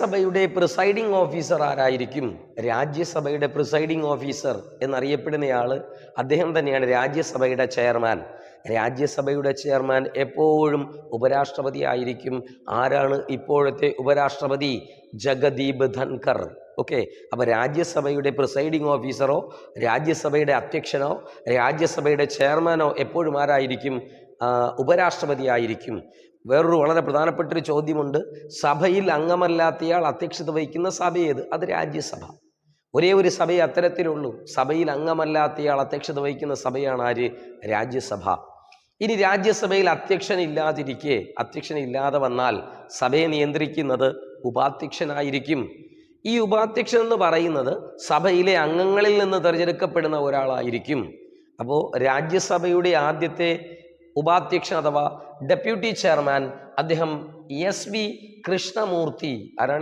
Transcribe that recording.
സഭയുടെ presiding officer ആരായിരിക്കും? രാജ്യസഭയുടെ presiding officer എന്നറിയപ്പെടുന്നയാൾ അദ്ദേഹം തന്നെയാണ് രാജ്യസഭയുടെ ചെയർമാൻ രാജ്യസഭയുടെ ചെയർമാൻ എപ്പോഴും ഉപരാഷ്ട്രപതി ആയിരിക്കും. ആരാണ് ഇപ്പോഴത്തെ ഉപരാഷ്ട്രപതി? ജഗദീപ് ധൻകർ ഓക്കെ അപ്പോൾ രാജ്യസഭയുടെ പ്രിസൈഡിംഗ് ഓഫീസറോ രാജ്യസഭയുടെ അധ്യക്ഷനോ രാജ്യസഭയുടെ ചെയർമാനോ എപ്പോഴും ആരായിരിക്കും? ആ, ഉപരാഷ്ട്രപതി ആയിരിക്കും വേറൊരു വളരെ പ്രധാനപ്പെട്ടൊരു ചോദ്യമുണ്ട്. സഭയിൽ അംഗമല്ലാത്തയാൾ അധ്യക്ഷത വഹിക്കുന്ന സഭ ഏത്? അത് രാജ്യസഭ. ഒരേ ഒരു സഭയെ അത്തരത്തിലുള്ളൂ. സഭയിൽ അംഗമല്ലാത്തയാൾ അധ്യക്ഷത വഹിക്കുന്ന സഭയാണ് ആര്? രാജ്യസഭ. ഇനി രാജ്യസഭയിൽ അധ്യക്ഷൻ ഇല്ലാതെ വന്നാൽ സഭയെ നിയന്ത്രിക്കുന്നത് ഉപാധ്യക്ഷനായിരിക്കും. ഈ ഉപാധ്യക്ഷൻ എന്ന് പറയുന്നത് സഭയിലെ അംഗങ്ങളിൽ നിന്ന് തിരഞ്ഞെടുക്കപ്പെടുന്ന ഒരാളായിരിക്കും. അപ്പോൾ രാജ്യസഭയുടെ ആദ്യത്തെ ഉപാധ്യക്ഷൻ അഥവാ ഡെപ്യൂട്ടി ചെയർമാൻ അദ്ദേഹം എസ് വി കൃഷ്ണമൂർത്തി ആരാണ്